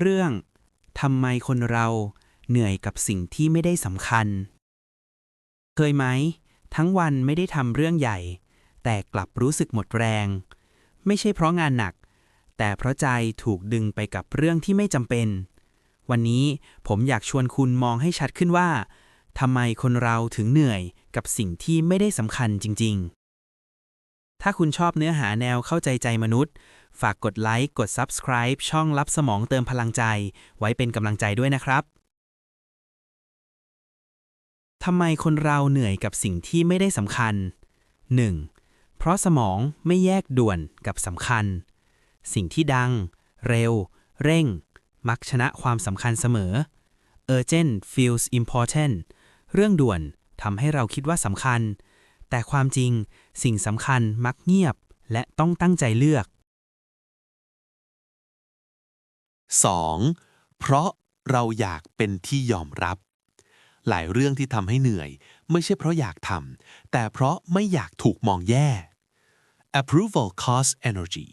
เรื่องทำไมคนเราเหนื่อยกับสิ่งที่ไม่ได้สำคัญ เคยไหม ทั้งวันไม่ได้ทำเรื่องใหญ่ แต่กลับรู้สึกหมดแรง ไม่ใช่เพราะงานหนัก แต่เพราะใจถูกดึงไปกับเรื่องที่ไม่จำเป็น วันนี้ผมอยากชวนคุณมองให้ชัดขึ้นว่าทำไมคนเราถึงเหนื่อยกับสิ่งที่ไม่ได้สำคัญจริง ๆ ถ้าคุณชอบเนื้อหาแนวเข้าใจใจมนุษย์ ฝากกดไลค์กด Subscribe ช่องรับสมองเติมพลังใจ ไว้เป็นกำลังใจด้วยนะครับทำไมคนเราเหนื่อยกับสิ่งที่ไม่ได้สำคัญ 1. เพราะสมองไม่แยกด่วนกับสำคัญ สิ่งที่ดัง เร็ว เร่ง มักชนะความสำคัญเสมอ urgent feels important เรื่องด่วนทำให้เราคิดว่าสำคัญ แต่ความจริงสิ่งสำคัญมักเงียบและต้องตั้งใจเลือก 2. เพราะเราอยากเป็นที่ยอมรับ หลายเรื่องที่ทำให้เหนื่อย ไม่ใช่เพราะอยากทำแต่เพราะไม่อยากถูกมองแย่ approval costs energy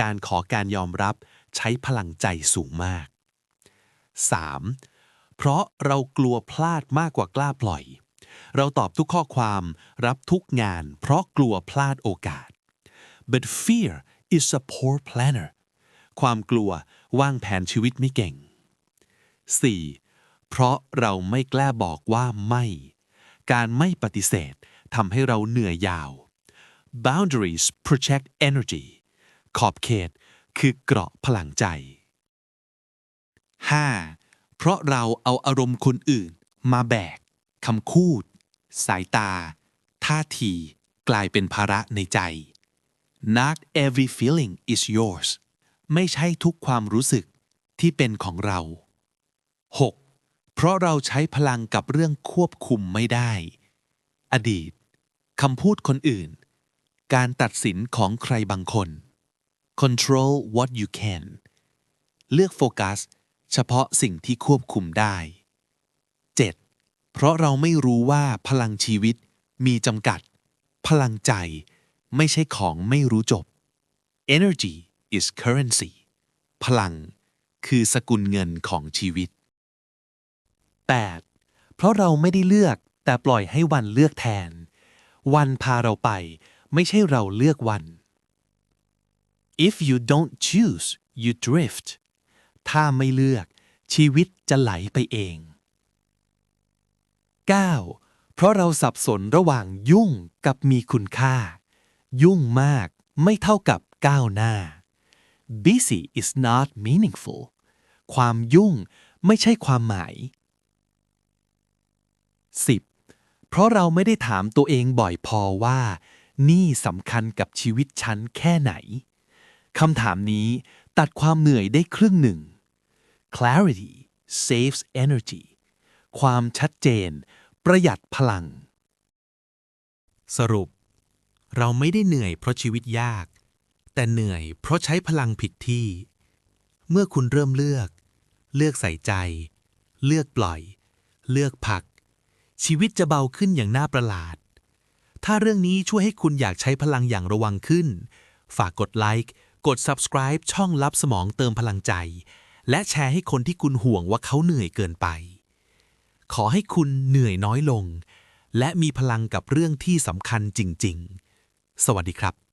การขอการยอมรับใช้พลังใจสูงมาก 3. เพราะเรากลัวพลาดมากกว่ากล้าปล่อย เราตอบทุกข้อความรับทุกงาน เพราะกลัวพลาดโอกาส but fear is a poor planner ความกลัว วางแผนชีวิตไม่เก่ง 4. เพราะเราไม่กล้าบอกว่าไม่ การไม่ปฏิเสธทำให้เราเหนื่อยยาว boundaries protect energy ขอบเขตคือเกราะพลังใจ 5. เพราะเราเอาอารมณ์คนอื่นมาแบกคำคูด สายตา ท่าที กลายเป็นภาระในใจ Not every feeling is yours ไม่ใช่ทุกความรู้สึกที่เป็นของเรา 6. เพราะเราใช้พลังกับเรื่องควบคุมไม่ได้ อดีตคำพูดคนอื่น การตัดสินของใครบางคน control what you can เลือกโฟกัส เฉพาะสิ่งที่ควบคุมได้ 7. เพราะเราไม่รู้ว่าพลังชีวิตมีจำกัด พลังใจ ไม่ใช่ของไม่รู้จบ energy is currency พลังคือสกุลเงินของชีวิต 8. เพราะเราไม่ได้เลือกแต่ปล่อยให้วันเลือกแทน วันพาเราไป ไม่ใช่เราเลือกวัน if you don't choose you drift ถ้าไม่เลือก ชีวิตจะไหลไปเอง 9. เพราะเราสับสนระหว่างยุ่งกับมีคุณค่า ยุ่งมากไม่เท่ากับก้าวหน้า busy is not meaningful ความยุ่งไม่ใช่ความหมาย 10. เพราะเราไม่ได้ถามตัวเองบ่อยพอว่า นี่สำคัญกับชีวิตฉันแค่ไหนคำถามนี้ตัดความเหนื่อยได้ครึ่งหนึ่ง clarity saves energy ความชัดเจน ประหยัดพลัง สรุป เราไม่ได้เหนื่อยเพราะชีวิตยาก แต่เหนื่อยเพราะใช้พลังผิดที่ เมื่อคุณเริ่มเลือก เลือกใส่ใจ เลือกปล่อย เลือกพัก ชีวิตจะเบาขึ้นอย่างน่าประหลาด ถ้าเรื่องนี้ช่วยให้คุณอยากใช้พลังอย่างระวังขึ้น ฝากกดไลค์กด subscribe ช่องลับสมองเติมพลังใจ และแชร์ให้คนที่คุณห่วงว่าเขาเหนื่อยเกินไป ขอให้คุณเหนื่อยน้อยลง และมีพลังกับเรื่องที่สำคัญจริง ๆ สวัสดีครับ